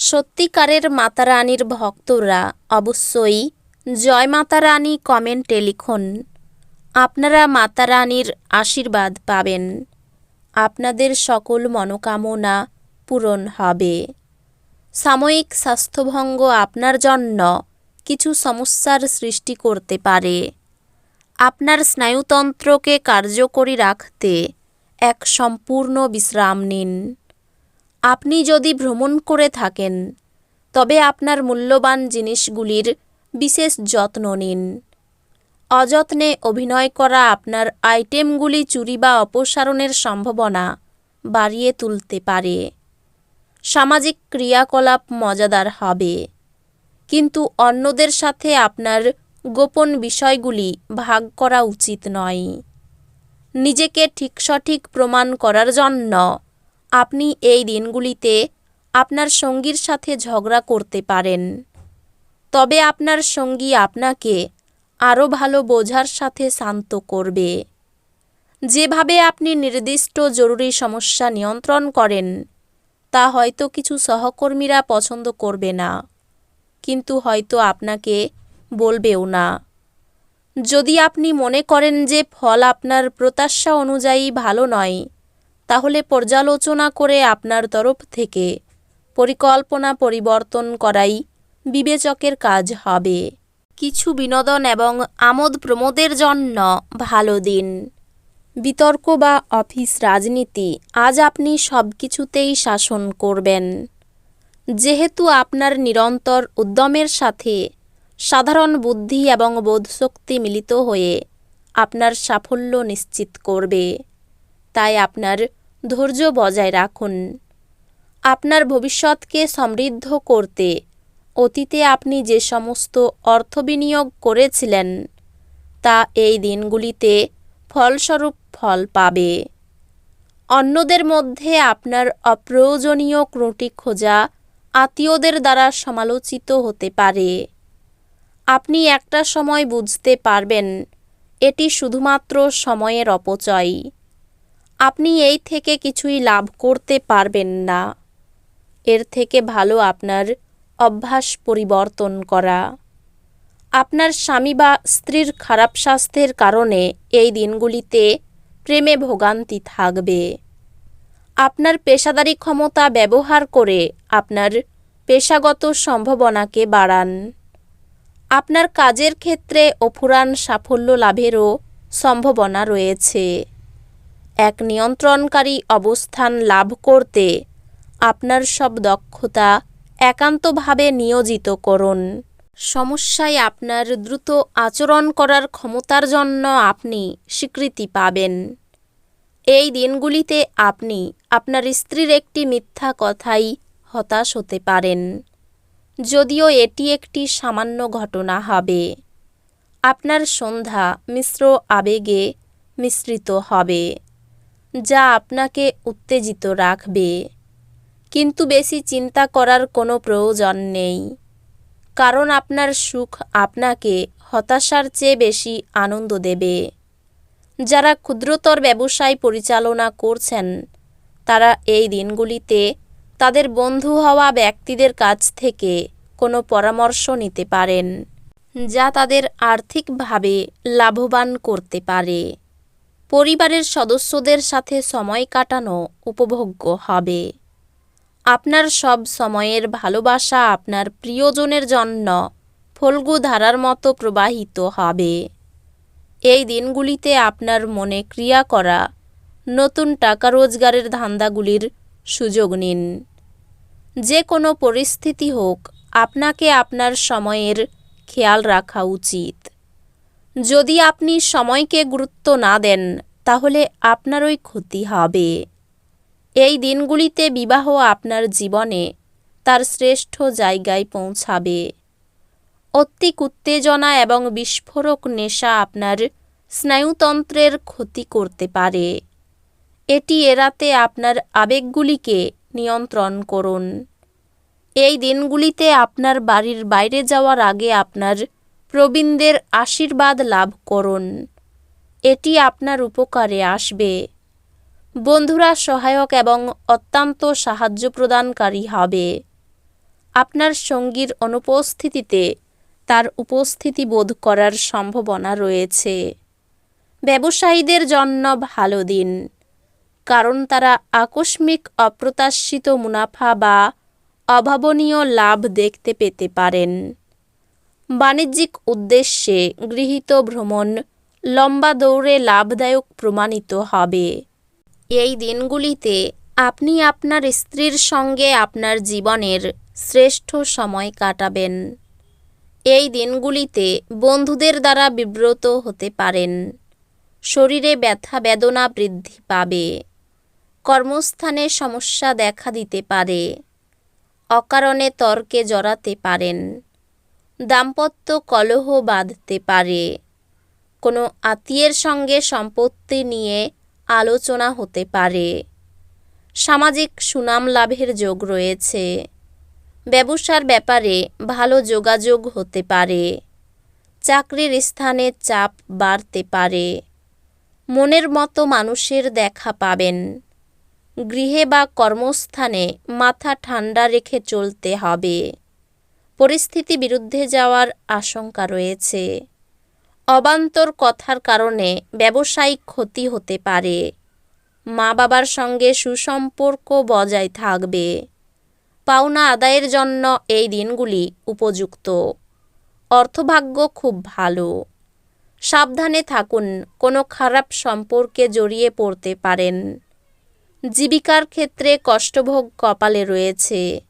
সত্যিকারের মাতা রানীর ভক্তরা অবশ্যই জয় মাতা রানী কমেন্টে লিখুন। আপনারা মাতা রানীর আশীর্বাদ পাবেন। আপনাদের সকল মনোকামনা পূরণ হবে। সাময়িক স্বাস্থ্যভঙ্গ আপনার জন্য কিছু সমস্যার সৃষ্টি করতে পারে। আপনার স্নায়ুতন্ত্রকে কার্যকরী রাখতে এক সম্পূর্ণ বিশ্রাম নিন। আপনি যদি ভ্রমণ করে থাকেন, তবে আপনার মূল্যবান জিনিসগুলির বিশেষ যত্ন নিন। অযত্নে অভিনয় করা আপনার আইটেমগুলি চুরি বা অপসারণের সম্ভাবনা বাড়িয়ে তুলতে পারে। সামাজিক ক্রিয়াকলাপ মজাদার হবে। কিন্তু অন্যদের সাথে আপনার গোপন বিষয়গুলি ভাগ করা উচিত নয়। নিজেকে ঠিক সঠিক প্রমাণ করার জন্য আপনি এই দিনগুলিতে আপনার সঙ্গীর সাথে ঝগড়া করতে পারেন। তবে আপনার সঙ্গী আপনাকে আরও ভালো বোঝার সাথে শান্ত করবে। যেভাবে আপনি নির্দিষ্ট জরুরি সমস্যা নিয়ন্ত্রণ করেন, তা হয়তো কিছু সহকর্মীরা পছন্দ করবে না। কিন্তু হয়তো আপনাকে বলবেও না। যদি আপনি মনে করেন যে ফল আপনার প্রত্যাশা অনুযায়ী ভালো নয় তাহলে পর্যালোচনা করে আপনার তরফ থেকে পরিকল্পনা পরিবর্তন করাই বিবেচকের কাজ হবে। কিছু বিনোদন এবং আমোদ প্রমোদের জন্য ভালো দিন। বিতর্ক বা অফিস রাজনীতি আজ আপনি সব কিছুতেই শাসন করবেন। যেহেতু আপনার নিরন্তর উদ্যমের সাথে সাধারণ বুদ্ধি এবং বোধশক্তি মিলিত হয়ে আপনার সাফল্য নিশ্চিত করবে, তাই আপনার ধৈর্য বজায় রাখুন। আপনার ভবিষ্যৎকে সমৃদ্ধ করতে, অতীতে আপনি যে সমস্ত অর্থ বিনিয়োগ করেছিলেন, তা এই দিনগুলিতে ফলস্বরূপ ফল পাবে। অন্যদের মধ্যে আপনার অপ্রয়োজনীয় ক্রুটি খোঁজা আত্মীয়দের দ্বারা সমালোচিত হতে পারে। আপনি একটা সময় বুঝতে পারবেন, এটি শুধুমাত্র সময়ের অপচয়। আপনি এই থেকে কিছুই লাভ করতে পারবেন না। এর থেকে ভালো আপনার অভ্যাস পরিবর্তন করা। আপনার স্বামী বা স্ত্রীর খারাপ স্বাস্থ্যের কারণে এই দিনগুলিতে প্রেমে ভোগান্তি থাকবে। আপনার পেশাদারি ক্ষমতা ব্যবহার করে আপনার পেশাগত সম্ভাবনাকে বাড়ান। আপনার কাজের ক্ষেত্রে অফুরান সাফল্য লাভেরও সম্ভাবনা রয়েছে। এক নিয়ন্ত্রণকারী অবস্থান লাভ করতে আপনার সব দক্ষতা একান্তভাবে নিয়োজিত করুন। সমস্যায় আপনার দ্রুত আচরণ করার ক্ষমতার জন্য আপনি স্বীকৃতি পাবেন। এই দিনগুলিতে আপনি আপনার স্ত্রীর একটি মিথ্যা কথাই হতাশ হতে পারেন। যদিও এটি একটি সামান্য ঘটনা হবে। আপনার সন্ধ্যা মিশ্র আবেগে মিশ্রিত হবে। যা আপনাকে উত্তেজিত রাখবে। কিন্তু বেশি চিন্তা করার কোনো প্রয়োজন নেই। কারণ আপনার সুখ আপনাকে হতাশার চেয়ে বেশি আনন্দ দেবে। যারা ক্ষুদ্রতর ব্যবসায় পরিচালনা করছেন, তারা এই দিনগুলিতে তাদের বন্ধু হওয়া ব্যক্তিদের কাছ থেকে কোনো পরামর্শ নিতে পারেন, যা তাদের আর্থিকভাবে লাভবান করতে পারে। পরিবারের সদস্যদের সাথে সময় কাটানো উপভোগ্য হবে। আপনার সব সময়ের ভালোবাসা আপনার প্রিয়জনের জন্য ফল্গু ধারার মতো প্রবাহিত হবে। এই দিনগুলিতে আপনার মনে ক্রিয়া করা, নতুন টাকা রোজগারের ধান্দাগুলির সুযোগ নিন। যে কোনো পরিস্থিতি হোক, আপনাকে আপনার সময়ের খেয়াল রাখা উচিত। যদি আপনি সময়কে গুরুত্ব না দেন, তাহলে আপনারই ক্ষতি হবে। এই দিনগুলিতে বিবাহ আপনার জীবনে তার শ্রেষ্ঠ জায়গায় পৌঁছাবে। অত্যাধিক উত্তেজনা এবং বিস্ফোরক নেশা আপনার স্নায়ুতন্ত্রের ক্ষতি করতে পারে। এটি এড়াতে আপনার আবেগগুলিকে নিয়ন্ত্রণ করুন। এই দিনগুলিতে আপনার বাড়ির বাইরে যাওয়ার আগে আপনার প্রবীণদের আশীর্বাদ লাভ করুন। এটি আপনার উপকারে আসবে। বন্ধুরা সহায়ক এবং অত্যন্ত সাহায্য প্রদানকারী হবে। আপনার সঙ্গীর অনুপস্থিতিতে তার উপস্থিতি বোধ করার সম্ভাবনা রয়েছে। ব্যবসায়ীদের জন্য ভালো দিন, কারণ তারা আকস্মিক অপ্রত্যাশিত মুনাফা বা অভাবনীয় লাভ দেখতে পেতে পারেন। বাণিজ্যিক উদ্দেশ্যে গৃহীত ভ্রমণ লম্বা দৌড়ে লাভদায়ক প্রমাণিত হবে। এই দিনগুলিতে আপনি আপনার স্ত্রীর সঙ্গে আপনার জীবনের শ্রেষ্ঠ সময় কাটাবেন। এই দিনগুলিতে বন্ধুদের দ্বারা বিব্রত হতে পারেন। শরীরে ব্যথা বেদনা বৃদ্ধি পাবে। কর্মস্থানে সমস্যা দেখা দিতে পারে। অকারণে তর্কে জড়াতে পারেন। দাম্পত্য কলহ বাঁধতে পারে। কোনো আত্মীয়ের সঙ্গে সম্পত্তি নিয়ে আলোচনা হতে পারে। সামাজিক সুনাম লাভের যোগ রয়েছে। ব্যবসার ব্যাপারে ভালো যোগাযোগ হতে পারে। চাকরির স্থানে চাপ বাড়তে পারে। মনের মতো মানুষের দেখা পাবেন। গৃহে বা কর্মস্থানে মাথা ঠান্ডা রেখে চলতে হবে। পরিস্থিতি বিরুদ্ধে যাওয়ার আশঙ্কা রয়েছে। অবান্তর কথার কারণে ব্যবসায়িক ক্ষতি হতে পারে। মা বাবার সঙ্গে সুসম্পর্ক বজায় থাকবে। পাওনা আদায়ের জন্য এই দিনগুলি উপযুক্ত। অর্থভাগ্য খুব ভালো। সাবধানে থাকুন, কোনো খারাপ সম্পর্কে জড়িয়ে পড়তে পারেন। জীবিকার ক্ষেত্রে কষ্টভোগ কপালে রয়েছে।